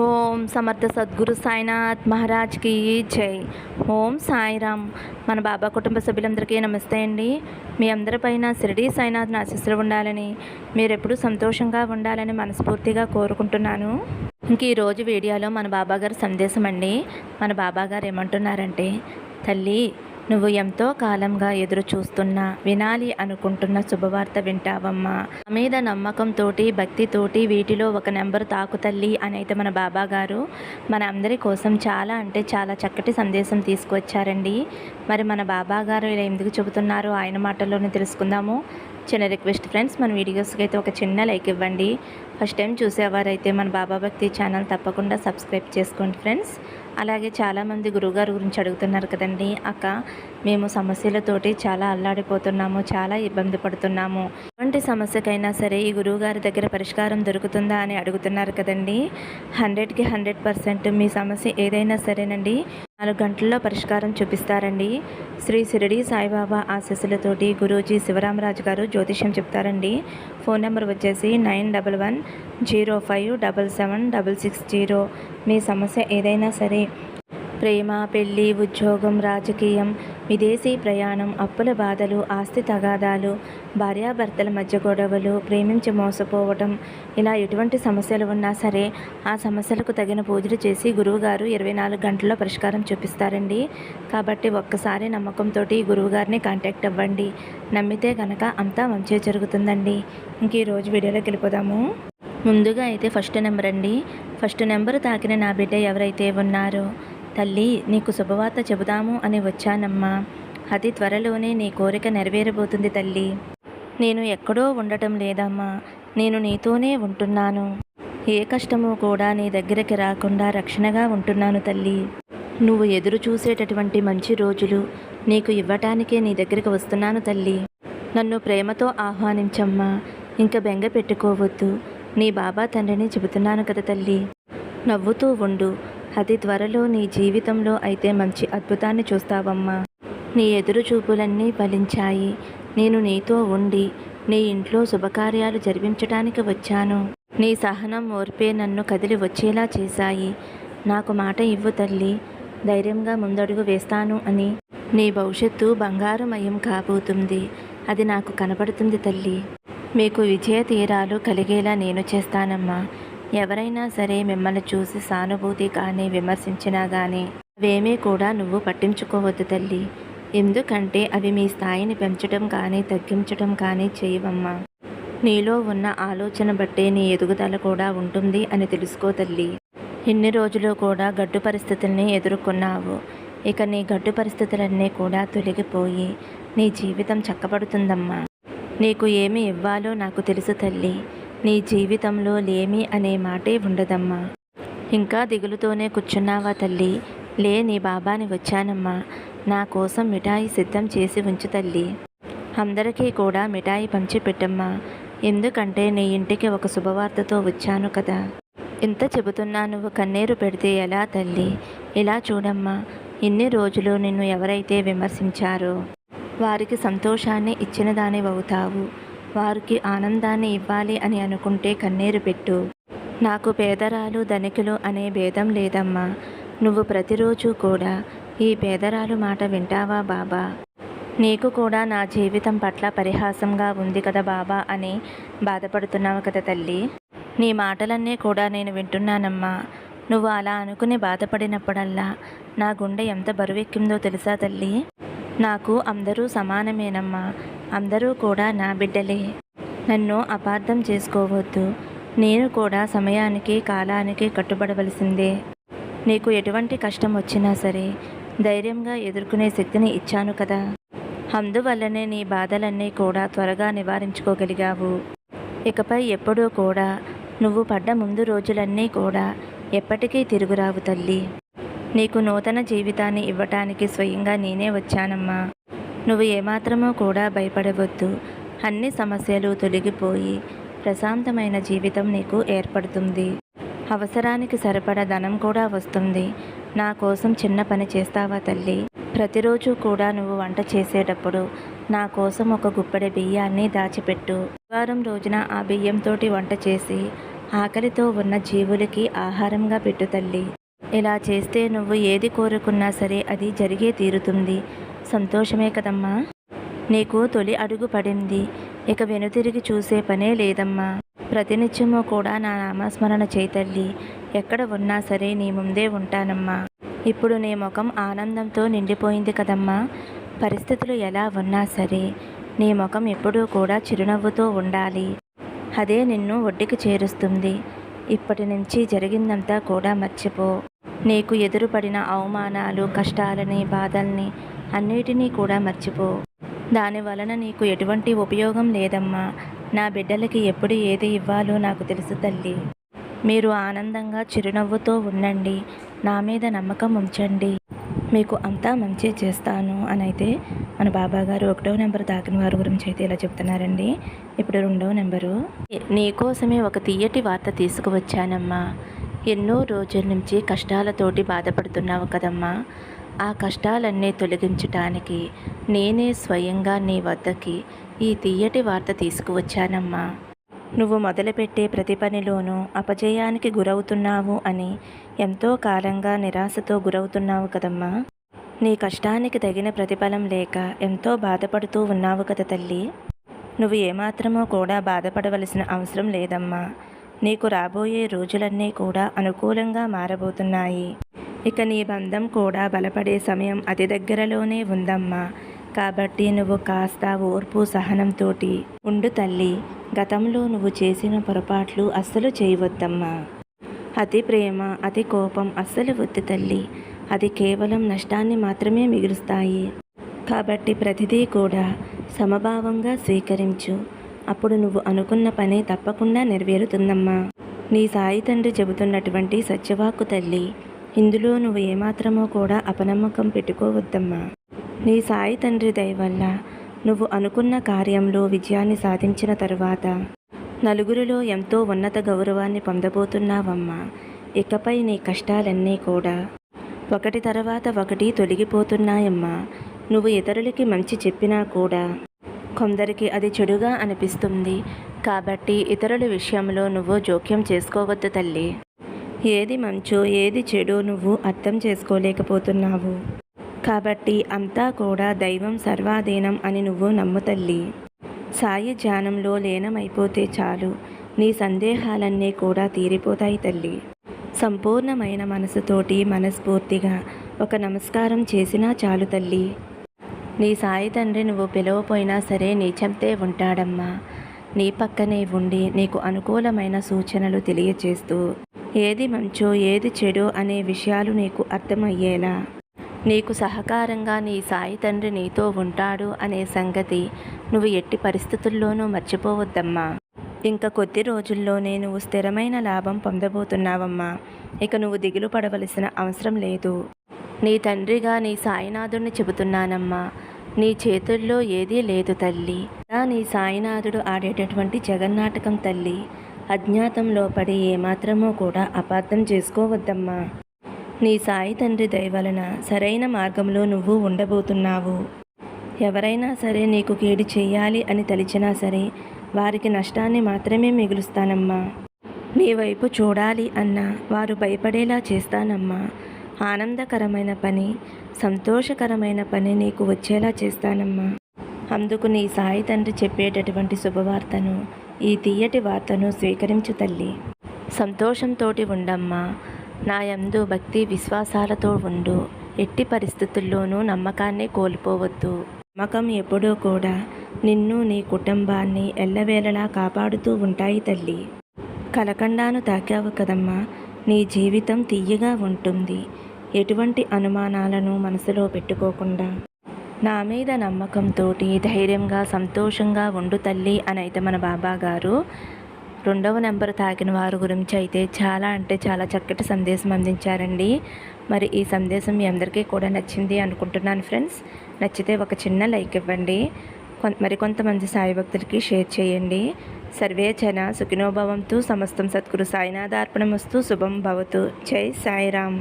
ఓం సమర్థ సద్గురు సాయినాథ్ మహారాజ్కి జై. ఓం సాయిరామ్. మన బాబా కుటుంబ సభ్యులందరికీ నమస్తే అండి. మీ అందరిపైన షిరిడి సాయినాథ్ ఆశీస్సులు ఉండాలని మీరెప్పుడు సంతోషంగా ఉండాలని మనస్ఫూర్తిగా కోరుకుంటున్నాను. ఇంక ఈరోజు వీడియోలో మన బాబాగారు సందేశం అండి మన బాబాగారు ఏమంటున్నారంటే తల్లి నువ్వు ఎంతో కాలంగా ఎదురు చూస్తున్న వినాలి అనుకుంటున్న శుభవార్త వింటావమ్మా. నా మీద నమ్మకంతోటి భక్తితోటి వీటిలో ఒక నెంబర్ తాకు తల్లి అని అయితే మన బాబా గారు మన అందరి కోసం చాలా అంటే చాలా చక్కటి సందేశం తీసుకువచ్చారండి. మరి మన బాబా గారు ఇలా ఎందుకు చెబుతున్నారో ఆయన మాటల్లోనే తెలుసుకుందాము. చిన్న రిక్వెస్ట్ ఫ్రెండ్స్ మన వీడియోస్కి అయితే ఒక చిన్న లైక్ ఇవ్వండి. ఫస్ట్ టైం చూసేవారైతే మన బాబా భక్తి ఛానల్ తప్పకుండా సబ్స్క్రైబ్ చేసుకోండి ఫ్రెండ్స్. అలాగే చాలామంది గురువుగారి గురించి అడుగుతున్నారు కదండి. అక్క మేము సమస్యలతోటి చాలా అల్లాడిపోతున్నాము చాలా ఇబ్బంది పడుతున్నాము. ఎటువంటి సమస్యకైనా సరే ఈ గురువుగారి దగ్గర పరిష్కారం దొరుకుతుందా అని అడుగుతున్నారు కదండి. హండ్రెడ్కి హండ్రెడ్ పర్సెంట్ మీ సమస్య ఏదైనా సరేనండి. నాలుగు గంటల్లో పరిష్కారం చూపిస్తారండి. శ్రీ సిరిడి సాయిబాబా ఆశీస్సులతోటి గురూజీ శివరామరాజు గారు జ్యోతిష్యం చెప్తారండి. ఫోన్ నెంబర్ వచ్చేసి nine double one zero five double seven double six zero. మీ సమస్య ఏదైనా సరే ప్రేమ పెళ్ళి ఉద్యోగం రాజకీయం విదేశీ ప్రయాణం అప్పుల బాధలు ఆస్తి తగాదాలు భార్యాభర్తల మధ్య గొడవలు ప్రేమించి మోసపోవటం ఇలా ఎటువంటి సమస్యలు ఉన్నా సరే ఆ సమస్యలకు తగిన పూజలు చేసి గురువుగారు ఇరవై నాలుగు గంటల్లో పరిష్కారం చూపిస్తారండి. కాబట్టి ఒక్కసారి నమ్మకంతో గురువుగారిని కాంటాక్ట్ అవ్వండి. నమ్మితే కనుక అంతా మంచి జరుగుతుందండి. ఇంక ఈరోజు వీడియోలోకి వెళ్ళిపోదాము. ముందుగా అయితే ఫస్ట్ నెంబర్ అండి. ఫస్ట్ నెంబర్ తాకిన నా బిడ్డ ఎవరైతే ఉన్నారో తల్లి నీకు శుభవార్త చెబుదాము అని వచ్చానమ్మా. అతి త్వరలోనే నీ కోరిక నెరవేరబోతుంది తల్లి. నేను ఎక్కడో ఉండటం లేదమ్మా. నేను నీతోనే ఉంటున్నాను. ఏ కష్టము కూడా నీ దగ్గరికి రాకుండా రక్షణగా ఉంటున్నాను తల్లి. నువ్వు ఎదురు చూసేటటువంటి మంచి రోజులు నీకు ఇవ్వటానికే నీ దగ్గరికి వస్తున్నాను తల్లి. నన్ను ప్రేమతో ఆహ్వానించమ్మా. ఇంక బెంగ పెట్టుకోవద్దు నీ బాబా తండ్రిని చెబుతున్నాను కదా తల్లి. నవ్వుతూ ఉండు. అతి త్వరలో నీ జీవితంలో అయితే మంచి అద్భుతాన్ని చూస్తావమ్మా. నీ ఎదురు చూపులన్నీ ఫలించాయి. నేను నీతో ఉండి నీ ఇంట్లో శుభకార్యాలు జరిపించటానికి వచ్చాను. నీ సహనం ఓర్పే నన్ను కదిలి వచ్చేలా చేశాయి. నాకు మాట ఇవ్వు తల్లి. ధైర్యంగా ముందడుగు వేస్తాను అని. నీ భవిష్యత్తు బంగారుమయం కాబోతుంది. అది నాకు కనపడుతుంది తల్లి. మీకు విజయ తీరాలు కలిగేలా నేను చేస్తానమ్మా. ఎవరైనా సరే మిమ్మల్ని చూసి సానుభూతి కానీ విమర్శించినా కానీ అవేమీ కూడా నువ్వు పట్టించుకోవద్దు తల్లి. ఎందుకంటే అవి మీ స్థాయిని పెంచడం కానీ తగ్గించడం కానీ చేయవమ్మా. నీలో ఉన్న ఆలోచన బట్టే నీ ఎదుగుదల కూడా ఉంటుంది అని తెలుసుకో తల్లి. ఇన్ని రోజులు కూడా గడ్డు పరిస్థితుల్ని ఎదుర్కొన్నావు. ఇక నీ గడ్డు పరిస్థితులన్నీ కూడా తొలగిపోయి నీ జీవితం చక్కబడుతుందమ్మా. నీకు ఏమి ఇవ్వాలో నాకు తెలుసు తల్లి. నీ జీవితంలో లేమి అనే మాటే ఉండదమ్మా. ఇంకా దిగులుతోనే కూర్చున్నావా తల్లి? లే నీ బాబాని వచ్చానమ్మా. నా కోసం మిఠాయి సిద్ధం చేసి ఉంచు తల్లి. అందరికీ కూడా మిఠాయి పంచి పెట్టమ్మా ఎందుకంటే నీ ఇంటికి ఒక శుభవార్తతో వచ్చాను కదా. ఇంత చెబుతున్నా నువ్వు కన్నీరు పెడితే ఎలా తల్లి? ఇలా చూడమ్మా. ఇన్ని రోజులు నిన్ను ఎవరైతే విమర్శించారో వారికి సంతోషాన్ని ఇచ్చిన దానివవుతావు వారికి ఆనందాన్ని ఇవ్వాలి అని అనుకుంటే కన్నీరు పెట్టు. నాకు పేదరాలు ధనికులు అనే భేదం లేదమ్మా. నువ్వు ప్రతిరోజు కూడా ఈ పేదరాలు మాట వింటావా బాబా? నీకు కూడా నా జీవితం పట్ల పరిహాసంగా ఉంది కదా బాబా అని బాధపడుతున్నావు కదా తల్లి. నీ మాటలన్నీ కూడా నేను వింటున్నానమ్మా. నువ్వు అలా అనుకుని బాధపడినప్పుడల్లా నా గుండె ఎంత బరువెక్కిందో తెలుసా తల్లి? నాకు అందరూ సమానమేనమ్మా. అందరూ కూడా నా బిడ్డలే. నన్ను అపార్థం చేసుకోవద్దు. నేను కూడా సమయానికి కాలానికి కట్టుబడవలసిందే. నీకు ఎటువంటి కష్టం వచ్చినా సరే ధైర్యంగా ఎదుర్కొనే శక్తిని ఇచ్చాను కదా. అందువల్లనే నీ బాధలన్నీ కూడా త్వరగా నివారించుకోగలిగావు. ఇకపై ఎప్పుడూ కూడా నువ్వు పడ్డ ముందు రోజులన్నీ కూడా ఎప్పటికీ తిరుగురావు తల్లి. నీకు నూతన జీవితాన్ని ఇవ్వటానికి స్వయంగా నేనే వచ్చానమ్మా. నువ్వు ఏమాత్రమో కూడా భయపడవద్దు. అన్ని సమస్యలు తొలగిపోయి ప్రశాంతమైన జీవితం నీకు ఏర్పడుతుంది. అవసరానికి సరిపడా ధనం కూడా వస్తుంది. నా కోసం చిన్న పని చేస్తావా తల్లి? ప్రతిరోజు కూడా నువ్వు వంట చేసేటప్పుడు నా కోసం ఒక గుప్పెడ బియ్యాన్ని దాచిపెట్టు. వారం రోజున ఆ బియ్యంతోటి వంట చేసి ఆకలితో ఉన్న జీవులకి ఆహారంగా పెట్టు తల్లి. ఇలా చేస్తే నువ్వు ఏది కోరుకున్నా సరే అది జరిగే తీరుతుంది. సంతోషమే కదమ్మా. నీకు తొలి అడుగు పడింది. ఇక వెనుతిరిగి చూసే పనే లేదమ్మా. ప్రతినిత్యము కూడా నా నామస్మరణ చేతల్లి ఎక్కడ ఉన్నా సరే నీ ముందే ఉంటానమ్మా. ఇప్పుడు నీ ముఖం ఆనందంతో నిండిపోయింది కదమ్మా. పరిస్థితులు ఎలా ఉన్నా సరే నీ ముఖం ఎప్పుడూ కూడా చిరునవ్వుతో ఉండాలి. అదే నిన్ను ఒడ్డుకి చేరుస్తుంది. ఇప్పటి నుంచి జరిగిందంతా కూడా మర్చిపో. నీకు ఎదురుపడిన అవమానాలు కష్టాలని బాధల్ని అన్నిటినీ కూడా మర్చిపో. దాని వలన నీకు ఎటువంటి ఉపయోగం లేదమ్మా. నా బిడ్డలకి ఎప్పుడు ఏది ఇవ్వాలో నాకు తెలుసు తల్లి. మీరు ఆనందంగా చిరునవ్వుతో ఉండండి. నా మీద నమ్మకం ఉంచండి. మీకు అంతా మంచి చేస్తాను అని అయితే మన బాబా గారు ఒకటో నెంబర్ తాకిన వారి గురించి అయితే ఇలా చెప్తున్నారండి. ఇప్పుడు రెండవ నెంబరు. నీకోసమే ఒక తీయటి వార్త తీసుకువచ్చానమ్మా. ఎన్నో రోజుల నుంచి కష్టాలతోటి బాధపడుతున్నావు కదమ్మా. ఆ కష్టాలన్నీ తొలగించటానికి నేనే స్వయంగా నీ వద్దకి ఈ తీయటి వార్త తీసుకువచ్చానమ్మా. నువ్వు మొదలుపెట్టే ప్రతి పనిలోనూ అపజయానికి గురవుతున్నావు అని ఎంతో కాలంగా నిరాశతో గురవుతున్నావు కదమ్మా. నీ కష్టానికి తగిన ప్రతిఫలం లేక ఎంతో బాధపడుతూ ఉన్నావు కదా తల్లి. నువ్వు ఏమాత్రమో కూడా బాధపడవలసిన అవసరం లేదమ్మా. నీకు రాబోయే రోజులన్నీ కూడా అనుకూలంగా మారబోతున్నాయి. ఇక నీ బంధం కూడా బలపడే సమయం అతి దగ్గరలోనే ఉందమ్మా. కాబట్టి నువ్వు కాస్త ఓర్పు సహనంతోటి ఉండు తల్లి. గతంలో నువ్వు చేసిన పొరపాట్లు అస్సలు చేయవద్దమ్మా. అతి ప్రేమ అతి కోపం అస్సలు వద్దు తల్లి. అది కేవలం నష్టాన్ని మాత్రమే మిగులుస్తాయి. కాబట్టి ప్రతిదీ కూడా సమభావంగా స్వీకరించు. అప్పుడు నువ్వు అనుకున్న పని తప్పకుండా నెరవేరుతుందమ్మా. నీ సాయి తండ్రి చెబుతున్నటువంటి సత్యవాకు తల్లి ఇందులో నువ్వు ఏమాత్రమో కూడా అపనమ్మకం పెట్టుకోవద్దమ్మా. నీ సాయి తండ్రి దయవల్ల నువ్వు అనుకున్న కార్యంలో విజయాన్ని సాధించిన తరువాత నలుగురిలో ఎంతో ఉన్నత గౌరవాన్ని పొందబోతున్నావమ్మా. ఇకపై నీ కష్టాలన్నీ కూడా ఒకటి తర్వాత ఒకటి తొలగిపోతున్నాయమ్మా. నువ్వు ఇతరులకి మంచి చెప్పినా కూడా కొందరికి అది చెడుగా అనిపిస్తుంది. కాబట్టి ఇతరుల విషయంలో నువ్వు జోక్యం చేసుకోవద్దు తల్లి. ఏది మంచో ఏది చెడో నువ్వు అర్థం చేసుకోలేకపోతున్నావు. కాబట్టి అంతా కూడా దైవం సర్వాధీనం అని నువ్వు నమ్ముతల్లి సాయి ధ్యానంలో లీనమైపోతే చాలు. నీ సందేహాలన్నీ కూడా తీరిపోతాయి తల్లి. సంపూర్ణమైన మనసుతోటి మనస్ఫూర్తిగా ఒక నమస్కారం చేసినా చాలు తల్లి. నీ సాయి తండ్రి నువ్వు పిలవపోయినా సరే నీ చెంతే ఉంటాడమ్మా. నీ పక్కనే ఉండి నీకు అనుకూలమైన సూచనలు తెలియచేస్తూ ఏది మంచో ఏది చెడో అనే విషయాలు నీకు అర్థమయ్యేలా? నీకు సహకారంగా నీ సాయి తండ్రి నీతో ఉంటాడు అనే సంగతి నువ్వు ఎట్టి పరిస్థితుల్లోనూ మర్చిపోవద్దమ్మా. ఇంకా కొద్ది రోజుల్లోనే నువ్వు స్థిరమైన లాభం పొందబోతున్నావమ్మా. ఇక నువ్వు దిగులు పడవలసిన అవసరం లేదు. నీ తండ్రిగా నీ సాయినాథుడిని చెబుతున్నానమ్మా. నీ చేతుల్లో ఏదీ లేదు తల్లి. నా నీ సాయినాథుడు ఆడేటటువంటి జగన్నాటకం తల్లి. అజ్ఞాతంలో పడి ఏమాత్రమో కూడా అపార్థం చేసుకోవద్దమ్మా. నీ సాయి తండ్రి దయవలన సరైన మార్గంలో నువ్వు ఉండబోతున్నావు. ఎవరైనా సరే నీకు కీడు చేయాలి అని తలిచినా సరే వారికి నష్టాన్ని మాత్రమే మిగులుస్తానమ్మా. నీ వైపు చూడాలి అన్నా వారు భయపడేలా చేస్తానమ్మా. ఆనందకరమైన పని సంతోషకరమైన పని నీకు వచ్చేలా చేస్తానమ్మా. అందుకు నీ సాయి తండ్రి చెప్పేటటువంటి శుభవార్తను ఈ తీయటి వార్తను స్వీకరించు తల్లి. సంతోషంతోటి ఉండమ్మా. నా యందు భక్తి విశ్వాసాలతో ఉండు. ఎట్టి పరిస్థితుల్లోనూ నమ్మకాన్ని కోల్పోవద్దు. నమ్మకం ఎప్పుడూ కూడా నిన్ను నీ కుటుంబాన్ని ఎల్లవేళలా కాపాడుతూ ఉంటాయి తల్లి. కలకండాను తాకావు కదమ్మా. నీ జీవితం తీయగా ఉంటుంది. ఎటువంటి అనుమానాలను మనసులో పెట్టుకోకుండా. నా మీద నమ్మకంతో ధైర్యంగా సంతోషంగా ఉండు తల్లి అని అయితే మన బాబా గారు రెండవ నెంబర్ తాకిన వారి గురించి అయితే చాలా అంటే చాలా చక్కటి సందేశం అందించారండి. మరి ఈ సందేశం మీ అందరికీ కూడా నచ్చింది అనుకుంటున్నాను ఫ్రెండ్స్. నచ్చితే ఒక చిన్న లైక్ ఇవ్వండి. కొం మరికొంతమంది సాయి భక్తులకి షేర్ చేయండి. సర్వే జన సుఖినోభవంతు సమస్తం సద్గురు సాయినాథార్పణమస్తు శుభం భవతు. జై సాయిరామ్.